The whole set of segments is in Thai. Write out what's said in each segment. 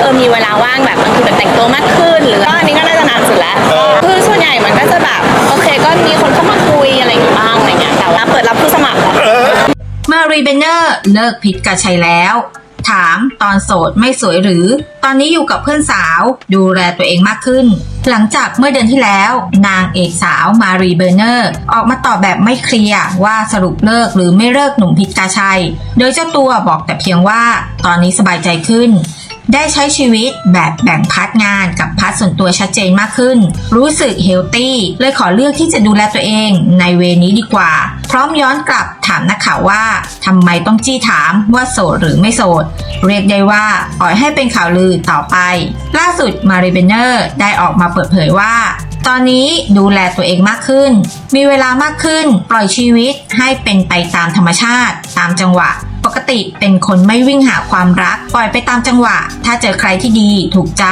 ที่เออมีเวลาว่างแบบบางทีแบบแต่งตัวมากขึ้น หรือก็อันนี้ก็น่าจะนานสุดแล้วคือส่วนใหญ่มันก็จะแบบโอเคก็มีคนเข้ามาคุยอะไรอย่างงี้บ้างอะไรเงี้ยแต่ว่าเปิดรับผู้สมัครแล้วมารีเบเนอร์เลิกพิษกับชัยแล้ว ถามตอนโสดไม่สวยหรือ ตอนนี้อยู่กับเพื่อนสาวดูแลตัวเองมากขึ้น หลังจากเมื่อเดือนที่แล้ว นางเอกสาวมารีเบเนอร์ ออกมาตอบแบบไม่เคลียร์ว่าสรุปเลิกหรือไม่เลิกหนุ่มพิษกาชัย โดยเจ้าตัวบอกแต่เพียงว่าตอนนี้สบายใจขึ้น ได้ใช้ชีวิตแบบแบ่งพาร์ทงานกับพาร์ทส่วนตัวชัดเจนมากขึ้น รู้สึกเฮลตี้เลยขอเลือกที่จะดูแลตัวเองในเวนี้ดีกว่า พร้อมย้อนกลับถามนักข่าวว่าทำไมต้องจี้ถามว่าโสดหรือไม่โสด เรียกได้ว่าปล่อยให้เป็นข่าวลือต่อไป ล่าสุดมาริเบเนอร์ได้ออกมาเปิดเผยว่าตอนนี้ดูแลตัวเองมากขึ้น มีเวลามากขึ้น ปล่อยชีวิตให้เป็นไปตามธรรมชาติ ตามจังหวะ ติเป็นคนไม่วิ่งหาความรัก ปล่อยไปตามจังหวะ ถ้าเจอใครที่ดีถูกใจ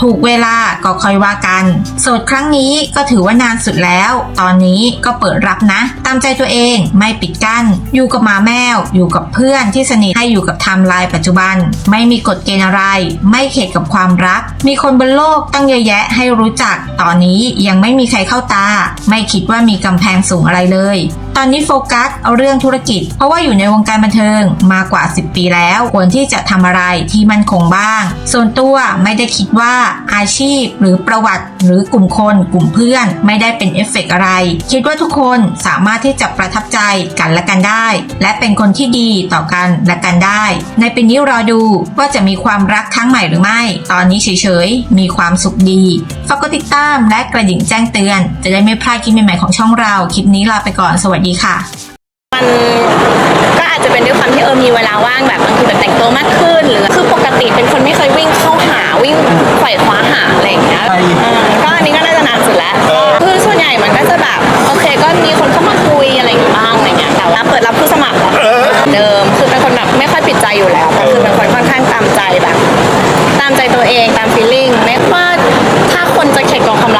ถูกเวลาก็ค่อยว่ากัน โสดครั้งนี้ก็ถือว่านานสุดแล้ว ตอนนี้ก็เปิดรับนะ ตามใจตัวเองไม่ปิดกั้น อยู่กับหมาแมว อยู่กับเพื่อนที่สนิทให้อยู่กับไทม์ไลน์ปัจจุบัน ไม่มีกฎเกณฑ์อะไร ไม่เข็ดกับความรัก มีคนบนโลกตั้งเยอะแยะให้รู้จัก ตอนนี้ยังไม่มีใครเข้าตา ไม่คิดว่ามีกำแพงสูงอะไรเลย ตอนนี้โฟกัสเอาเรื่องธุรกิจ เพราะว่าอยู่ในวงการบันเทิงมากว่า 10 ปีแล้ว ควรที่จะทำอะไรที่มั่นคงบ้าง ส่วนตัวไม่ได้คิดว่าอาชีพหรือประวัติ หรือกลุ่มคนกลุ่มเพื่อนไม่ได้เป็นเอฟเฟกต์อะไร คิดว่าทุกคนสามารถที่จะประทับใจกันและกันได้ และเป็นคนที่ดีต่อกันและกันได้ ในปีนี้รอดูว่าจะมีความรักครั้งใหม่หรือไม่ ตอนนี้เฉยๆมีความสุขดี ฝากกดติดตามและกระดิ่งแจ้งเตือน จะได้ไม่พลาดคลิปใหม่ๆของช่องเรา คลิปนี้ลาไปก่อน สวัสดีค่ะ มันก็อาจจะเป็นด้วยความที่เออมีเวลาว่างแบบบางทีแบบแต่งตัวมากขึ้น หรือคือปกติเป็นคนไม่เคยวิ่งเข้าหาวิ่งไขว่คว้าหาอะไรอย่างเงี้ยเออก็อันนี้ก็น่าจะนานสุดแล้วคือส่วนใหญ่มันก็จะแบบโอเคก็มีคนเข้ามาคุยอะไรอย่างงี้บ้างอะไรเงี้ยแต่ว่าเปิดรับผู้สมัครแล้วเดิม คือเป็นคนแบบไม่ค่อยปิดใจอยู่แล้วแต่คือเป็นคนค่อนข้างตามใจแบบ ตามใจตัวเองตาม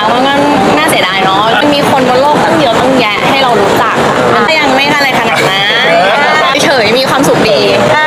มรักมันก็น่าเสียดายเนาะมันมีคนบนโลกตั้งเยอะตั้งแยะให้เรารู้จักก็ยังไม่อะไรขนาดนั้นเฉยๆมีความสุขดีเอ